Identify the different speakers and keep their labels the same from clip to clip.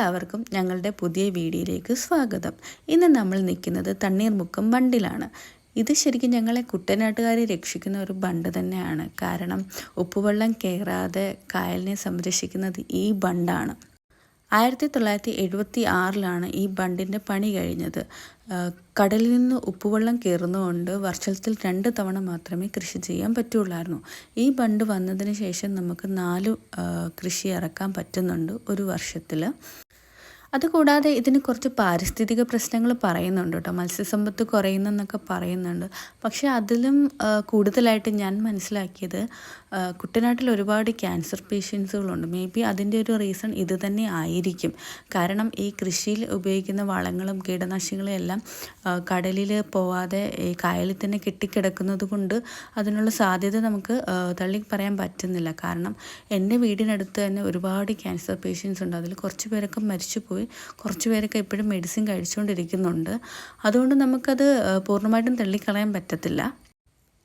Speaker 1: എല്ലാവർക്കും ഞങ്ങളുടെ പുതിയ വീഡിയോയിലേക്ക് സ്വാഗതം. ഇന്ന് നമ്മൾ നിൽക്കുന്നത് തണ്ണീർമുക്കം ബണ്ടിലാണ് ഇത് ശരിക്കും ഞങ്ങളെ കുട്ടനാട്ടുകാരെ രക്ഷിക്കുന്ന ഒരു ബണ്ട് തന്നെയാണ്. കാരണം ഉപ്പുവെള്ളം കയറാതെ കായലിനെ സംരക്ഷിക്കുന്നത് ഈ ബണ്ടാണ്. ആയിരത്തി തൊള്ളായിരത്തി എഴുപത്തി ആറിലാണ് ഈ ബണ്ടിന്റെ പണി കഴിഞ്ഞത്. കടലിൽ നിന്ന് ഉപ്പുവെള്ളം കയറുന്നതുകൊണ്ട് വർഷത്തിൽ രണ്ട് തവണ മാത്രമേ കൃഷി ചെയ്യാൻ പറ്റുള്ളായിരുന്നു. ഈ ബണ്ട് വന്നതിന് ശേഷം നമുക്ക് നാല് കൃഷി ഇറക്കാൻ പറ്റുന്നുണ്ട് ഒരു വർഷത്തിൽ അതുകൂടാതെ ഇതിന് കുറച്ച് പാരിസ്ഥിതിക പ്രശ്നങ്ങൾ പറയുന്നുണ്ട് കേട്ടോ. മത്സ്യസമ്പത്ത് കുറയുന്നെന്നൊക്കെ പറയുന്നുണ്ട്. പക്ഷേ അതിലും കൂടുതലായിട്ട് ഞാൻ മനസ്സിലാക്കിയത് കുട്ടനാട്ടിൽ ഒരുപാട് ക്യാൻസർ പേഷ്യൻസുകളുണ്ട്. മേ ബി അതിന്റെ ഒരു റീസൺ ഇത് തന്നെ ആയിരിക്കും. കാരണം ഈ കൃഷിയിൽ ഉപയോഗിക്കുന്ന വളങ്ങളും കീടനാശിനികളും എല്ലാം കടലിൽ പോവാതെ ഈ കായലിൽ തന്നെ കെട്ടിക്കിടക്കുന്നത് കൊണ്ട് അതിനുള്ള സാധ്യത നമുക്ക് തള്ളി പറയാൻ പറ്റുന്നില്ല. കാരണം എന്റെ വീടിനടുത്ത് തന്നെ ഒരുപാട് ക്യാൻസർ പേഷ്യൻസ് ഉണ്ട് അതിൽ കുറച്ച് പേരൊക്കെ മരിച്ചുപോയി കുറച്ച് പേരൊക്കെ ഇപ്പോഴും മെഡിസിൻ കഴിച്ചുകൊണ്ടിരിക്കുന്നുണ്ട് അതുകൊണ്ട് നമുക്കത് പൂർണമായിട്ടും തള്ളിക്കളയാൻ പറ്റത്തില്ല.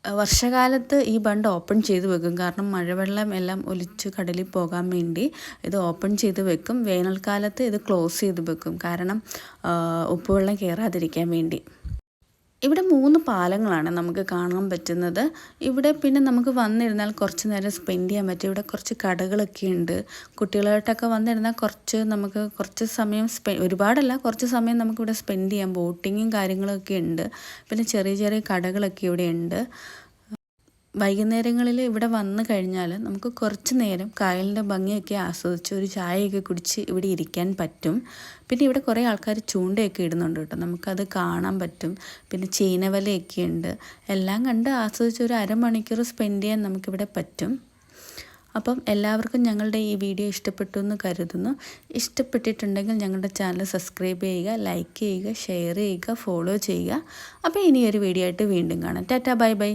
Speaker 1: വർഷകാലത്ത് ഈ ബണ്ട് ഓപ്പൺ ചെയ്ത് വെക്കും. കാരണം മഴവെള്ളം എല്ലാം ഒലിച്ച് കടലിൽ പോകാൻ വേണ്ടി ഇത് ഓപ്പൺ ചെയ്ത് വെക്കും. വേനൽക്കാലത്ത് ഇത് ക്ലോസ് ചെയ്ത് വെക്കും. കാരണം ഉപ്പുവെള്ളം കയറാതിരിക്കാൻ വേണ്ടി. ഇവിടെ മൂന്ന് പാലങ്ങളാണ് നമുക്ക് കാണാൻ പറ്റുന്നത്. ഇവിടെ പിന്നെ നമുക്ക് വന്നിരുന്നാൽ കുറച്ച് നേരം സ്പെൻഡ് ചെയ്യാൻ പറ്റും. ഇവിടെ കുറച്ച് കടകളൊക്കെ ഉണ്ട്. കുട്ടികളായിട്ടൊക്കെ വന്നിരുന്നാൽ കുറച്ച് നമുക്ക് കുറച്ച് സമയം സ്പെ ഒരുപാടല്ല കുറച്ച് സമയം നമുക്കിവിടെ സ്പെൻഡ് ചെയ്യാം. ബോട്ടിങ്ങും കാര്യങ്ങളൊക്കെ ഉണ്ട്. പിന്നെ ചെറിയ ചെറിയ കടകളൊക്കെ ഇവിടെ ഉണ്ട്. വൈകുന്നേരങ്ങളിൽ ഇവിടെ വന്നു കഴിഞ്ഞാൽ നമുക്ക് കുറച്ച് നേരം കായലിന്റെ ഭംഗിയൊക്കെ ആസ്വദിച്ച് ഒരു ചായയൊക്കെ കുടിച്ച് ഇവിടെ ഇരിക്കാൻ പറ്റും. പിന്നെ ഇവിടെ കുറേ ആൾക്കാർ ചൂണ്ടയൊക്കെ ഇടുന്നുണ്ട് കേട്ടോ. നമുക്കത് കാണാൻ പറ്റും. പിന്നെ ചീനവലയൊക്കെ ഉണ്ട്. എല്ലാം കണ്ട് ആസ്വദിച്ച് ഒരു അരമണിക്കൂർ സ്പെൻഡ് ചെയ്യാൻ നമുക്കിവിടെ പറ്റും. അപ്പം എല്ലാവർക്കും ഞങ്ങളുടെ ഈ വീഡിയോ ഇഷ്ടപ്പെട്ടു എന്ന് കരുതുന്നു. ഇഷ്ടപ്പെട്ടിട്ടുണ്ടെങ്കിൽ ഞങ്ങളുടെ ചാനൽ സബ്സ്ക്രൈബ് ചെയ്യുക ലൈക്ക് ചെയ്യുക ഷെയർ ചെയ്യുക ഫോളോ ചെയ്യുക. അപ്പോൾ ഇനിയൊരു വീഡിയോ ആയിട്ട് വീണ്ടും കാണാം. Tata bye bye.